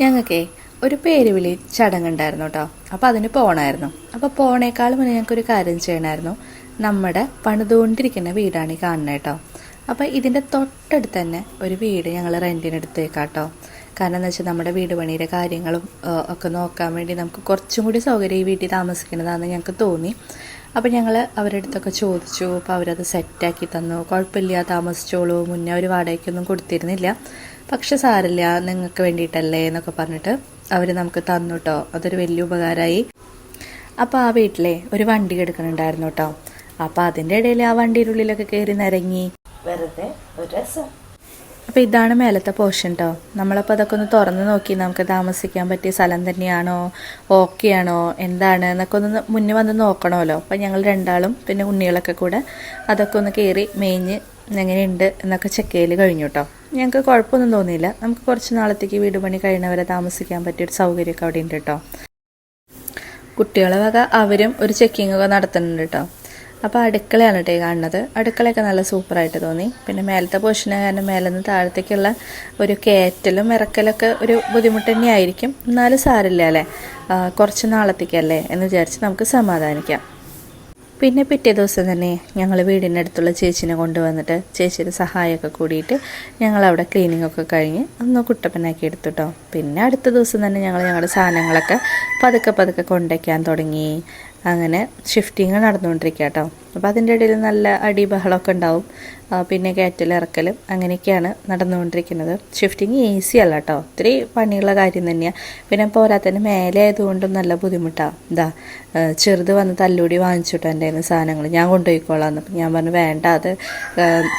ഞങ്ങൾക്കേ ഒരു പേര് വിളി ചടങ്ങുണ്ടായിരുന്നു കേട്ടോ. അപ്പോൾ അതിന് പോകണമായിരുന്നു അപ്പോൾ പോണേക്കാളും മുന്നേ ഞങ്ങൾക്കൊരു കാര്യം ചെയ്യണമായിരുന്നു നമ്മുടെ പണിതുകൊണ്ടിരിക്കുന്ന വീടാണ് ഈ കാണുന്നത് കേട്ടോ. അപ്പോൾ ഇതിന്റെ തൊട്ടടുത്ത് തന്നെ ഒരു വീട് ഞങ്ങൾ റെന്റിനെടുത്തേക്കാം കേട്ടോ കാരണം എന്താ വെച്ചാൽ നമ്മുടെ വീട് പണിയുടെ കാര്യങ്ങളും ഒക്കെ നോക്കാൻ വേണ്ടി നമുക്ക് കുറച്ചും കൂടി സൗകര്യം ഈ വീട്ടിൽ താമസിക്കുന്നതാണെന്ന് ഞങ്ങൾക്ക് തോന്നി. അപ്പോൾ ഞങ്ങൾ അവരുടെ അടുത്തൊക്കെ ചോദിച്ചു. അപ്പോൾ അവരത് സെറ്റാക്കി തന്നു. കുഴപ്പമില്ല താമസിച്ചോളൂ. മുന്നേ ഒരു വാടകയ്ക്കൊന്നും കൊടുത്തിരുന്നില്ല. പക്ഷെ സാരില്ല നിങ്ങൾക്ക് വേണ്ടിയിട്ടല്ലേ എന്നൊക്കെ പറഞ്ഞിട്ട് അവർ നമുക്ക് തന്നു കേട്ടോ അതൊരു വലിയ ഉപകാരമായി അപ്പോൾ ആ വീട്ടിലെ ഒരു വണ്ടി എടുക്കണുണ്ടായിരുന്നു കേട്ടോ അപ്പോൾ അതിന്റെ ഇടയിൽ ആ വണ്ടിയുടെ ഉള്ളിലൊക്കെ കയറി നിരങ്ങി. വെറുതെ ഒരു രസം. അപ്പോൾ ഇതാണ് മേലത്തെ പോർഷൻ കേട്ടോ നമ്മളപ്പോൾ അതൊക്കെ ഒന്ന് തുറന്ന് നോക്കി നമുക്ക് താമസിക്കാൻ പറ്റിയ സ്ഥലം തന്നെയാണോ? ഓക്കെ ആണോ? എന്താണ്? എന്നൊക്കെ ഒന്ന് മുന്നേ വന്ന് നോക്കണമല്ലോ. അപ്പോൾ ഞങ്ങൾ രണ്ടാളും പിന്നെ ഉണ്ണികളൊക്കെ കൂടെ അതൊക്കെ ഒന്ന് കയറി മേഞ്ഞ് എങ്ങനെയുണ്ട് എന്നൊക്കെ ചെക്ക് ചെയ്യൽ കഴിഞ്ഞു കേട്ടോ ഞങ്ങൾക്ക് കുഴപ്പമൊന്നും തോന്നിയില്ല. നമുക്ക് കുറച്ച് നാളത്തേക്ക് വീട് പണി കഴിയുന്നവരെ താമസിക്കാൻ പറ്റിയൊരു സൗകര്യമൊക്കെ അവിടെ ഉണ്ട് കേട്ടോ കുട്ടികളെ വക അവരും ഒരു ചെക്കിങ്ങൊക്കെ നടത്തുന്നുണ്ട് കേട്ടോ അപ്പോൾ അടുക്കളയാണ് കേട്ടോ കാണുന്നത്. അടുക്കളയൊക്കെ നല്ല സൂപ്പറായിട്ട് തോന്നി. പിന്നെ മേലത്തെ പോഷന് കാരണം മേലെ നിന്ന് താഴത്തേക്കുള്ള ഒരു കയറ്റലും ഇറക്കലൊക്കെ ഒരു ബുദ്ധിമുട്ട് തന്നെയായിരിക്കും എന്നാലും സാരില്ല അല്ലേ? കുറച്ച് നാളത്തേക്കല്ലേ എന്ന് വിചാരിച്ച് നമുക്ക് സമാധാനിക്കാം. പിന്നെ പിറ്റേ ദിവസം തന്നെ ഞങ്ങൾ അടുത്തുള്ള ചേച്ചിനെ കൊണ്ടുവന്നിട്ട് ചേച്ചിയുടെ സഹായമൊക്കെ കൂടിയിട്ട് ഞങ്ങൾ അവിടെ ക്ലീനിങ് ഒക്കെ കഴിഞ്ഞ് ഒന്ന് കുട്ടപ്പനാക്കി എടുത്തു കേട്ടോ പിന്നെ അടുത്ത ദിവസം തന്നെ ഞങ്ങൾ ഞങ്ങളുടെ സാധനങ്ങളൊക്കെ പതുക്കെ പതുക്കെ കൊണ്ടുവയ്ക്കാൻ തുടങ്ങി. അങ്ങനെ ഷിഫ്റ്റിങ് നടന്നുകൊണ്ടിരിക്കുക കേട്ടോ അപ്പോൾ അതിന്റെ ഇടയിൽ നല്ല അടി ബഹളമൊക്കെ ഉണ്ടാവും. പിന്നെ കയറ്റൽ ഇറക്കലും അങ്ങനെയൊക്കെയാണ് നടന്നുകൊണ്ടിരിക്കുന്നത്. ഷിഫ്റ്റിങ് ഈസി അല്ല കേട്ടോ ഒത്തിരി പണിയുള്ള കാര്യം തന്നെയാണ് പിന്നെ പോരാത്തന്നെ മേലെ ആയതുകൊണ്ടും നല്ല ബുദ്ധിമുട്ടാണ് ആ, ചെറുത് വന്ന് തല്ലൂടി വാങ്ങിച്ചിട്ടോ എന്റെ സാധനങ്ങൾ. ഞാൻ കൊണ്ടുപോയിക്കോളാം എന്ന് ഞാൻ പറഞ്ഞു വേണ്ട അത്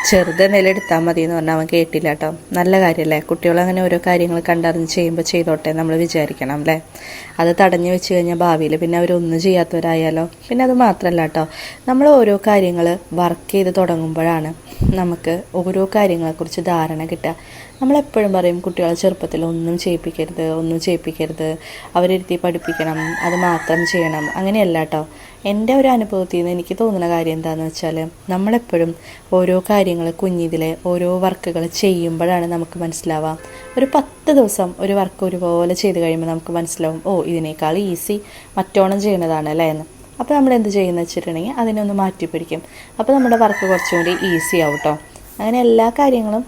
ചെറുത് എന്തെങ്കിലും എടുത്താൽ മതി എന്ന് പറഞ്ഞാൽ അവൻ കേട്ടില്ല കേട്ടോ നല്ല കാര്യമല്ലേ കുട്ടികളങ്ങനെ ഓരോ കാര്യങ്ങൾ കണ്ടറിഞ്ഞ് ചെയ്യുമ്പോൾ ചെയ്തോട്ടെ നമ്മൾ വിചാരിക്കണം അല്ലേ അത് തടഞ്ഞു വെച്ച് കഴിഞ്ഞാൽ ഭാവിയിൽ പിന്നെ അവരൊന്നും ചെയ്യാത്തവരായാലോ? പിന്നെ അത് മാത്രമല്ല കേട്ടോ നമ്മൾ ഓരോ കാര്യങ്ങൾ വർക്ക് ചെയ്ത് തുടങ്ങുമ്പോഴാണ് നമുക്ക് ഓരോ കാര്യങ്ങളെക്കുറിച്ച് ധാരണ കിട്ടുക. നമ്മളെപ്പോഴും പറയും കുട്ടികളെ ചെറുപ്പത്തിൽ ഒന്നും ചെയ്യിപ്പിക്കരുത് ഒന്നും ചെയ്യിപ്പിക്കരുത്. അവരിരുത്തി പഠിപ്പിക്കണം അത് മാത്രം ചെയ്യണം. അങ്ങനെയല്ല കേട്ടോ എന്റെ ഒരു അനുഭവത്തിൽ നിന്ന് എനിക്ക് തോന്നുന്ന കാര്യം എന്താണെന്ന് വെച്ചാൽ നമ്മളെപ്പോഴും ഓരോ കാര്യങ്ങൾ കുഞ്ഞിതിലെ ഓരോ വർക്കുകൾ ചെയ്യുമ്പോഴാണ് നമുക്ക് മനസ്സിലാവുക. ഒരു പത്ത് ദിവസം ഒരു വർക്ക് ഒരുപോലെ ചെയ്ത് കഴിയുമ്പോൾ നമുക്ക് മനസ്സിലാവും ഓ ഇതിനേക്കാൾ ഈസി മറ്റോണം ചെയ്യുന്നതാണ് അല്ലേ എന്ന്. അപ്പോൾ നമ്മൾ എന്ത് ചെയ്യുന്നത് വെച്ചിട്ടുണ്ടെങ്കിൽ അതിനെ ഒന്ന് മാറ്റിപ്പിടിക്കും അപ്പോൾ നമ്മുടെ വർക്ക് കുറച്ചും കൂടി ഈസി ആവും കേട്ടോ അങ്ങനെ എല്ലാ കാര്യങ്ങളും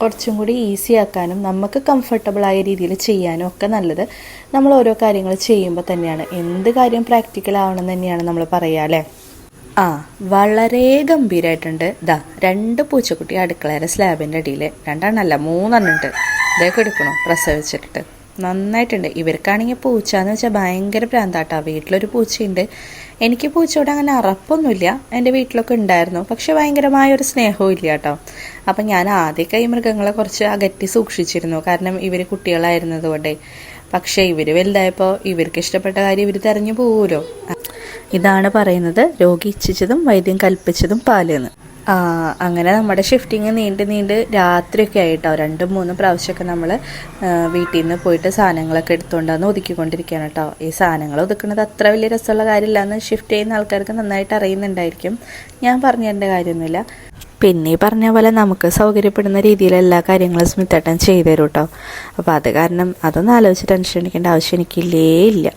കുറച്ചും കൂടി ഈസി ആക്കാനും നമുക്ക് കംഫർട്ടബിൾ ആയ രീതിയിൽ ചെയ്യാനും ഒക്കെ നല്ലത് നമ്മൾ ഓരോ കാര്യങ്ങൾ ചെയ്യുമ്പോൾ തന്നെയാണ്. എന്ത് കാര്യം പ്രാക്ടിക്കൽ ആവണം തന്നെയാണ് നമ്മൾ പറയുക ആ വളരെ ഗംഭീരമായിട്ടുണ്ട് ദാ രണ്ട് പൂച്ചക്കുട്ടി അടുക്കളയുടെ സ്ലാബിന്റെ അടിയിൽ രണ്ടെണ്ണമല്ല മൂന്നെണ്ണുണ്ട് ഇതൊക്കെ എടുക്കണോ? പ്രസവിച്ചിട്ട് നന്നായിട്ടുണ്ട്. ഇവർക്കാണെങ്കിൽ പൂച്ച എന്ന് വെച്ചാൽ ഭയങ്കര പ്രാന്താട്ടാ. വീട്ടിലൊരു പൂച്ചയുണ്ട്. എനിക്ക് പൂച്ചയോട് അങ്ങനെ അറപ്പൊന്നുമില്ല. എന്റെ വീട്ടിലൊക്കെ ഉണ്ടായിരുന്നു. പക്ഷെ ഭയങ്കരമായ ഒരു സ്നേഹവും ഇല്ല കേട്ടോ. അപ്പം ഞാൻ ആദ്യമൊക്കെ ഈ മൃഗങ്ങളെ കുറച്ച് അകറ്റി സൂക്ഷിച്ചിരുന്നു. കാരണം ഇവർ കുട്ടികളായിരുന്നതുകൊണ്ട് പക്ഷേ ഇവർ വലുതായപ്പോൾ ഇവർക്ക് ഇഷ്ടപ്പെട്ട കാര്യം ഇവർ തെരഞ്ഞു പോകുമല്ലോ ഇതാണ് പറയുന്നത്. രോഗി ഇച്ഛിച്ചതും വൈദ്യം കൽപ്പിച്ചതും പാലെന്ന്. അങ്ങനെ നമ്മുടെ ഷിഫ്റ്റിങ് നീണ്ട് നീണ്ട് രാത്രിയൊക്കെ ആയിട്ടോ രണ്ടും മൂന്നും പ്രാവശ്യമൊക്കെ നമ്മൾ വീട്ടിൽ നിന്ന് പോയിട്ട് സാധനങ്ങളൊക്കെ എടുത്തുകൊണ്ടാന്ന് ഒതുക്കിക്കൊണ്ടിരിക്കുകയാണ് കേട്ടോ. ഈ സാധനങ്ങൾ ഒതുക്കുന്നത് അത്ര വലിയ രസമുള്ള കാര്യമില്ലാന്ന് ഷിഫ്റ്റ് ചെയ്യുന്ന ആൾക്കാർക്ക് നന്നായിട്ട് അറിയുന്നുണ്ടായിരിക്കും. ഞാൻ പറഞ്ഞു തരേണ്ട കാര്യമൊന്നുമില്ല. പിന്നെ ഈ പറഞ്ഞ പോലെ നമുക്ക് സൗകര്യപ്പെടുന്ന രീതിയിൽ എല്ലാ കാര്യങ്ങളും സ്മിത്തേട്ടൻ ചെയ്തു തരും കേട്ടോ. അപ്പോൾ അത് കാരണം അതൊന്നും ആലോചിച്ച് ടെൻഷൻ അടിക്കേണ്ട ആവശ്യം എനിക്കില്ലേ ഇല്ല.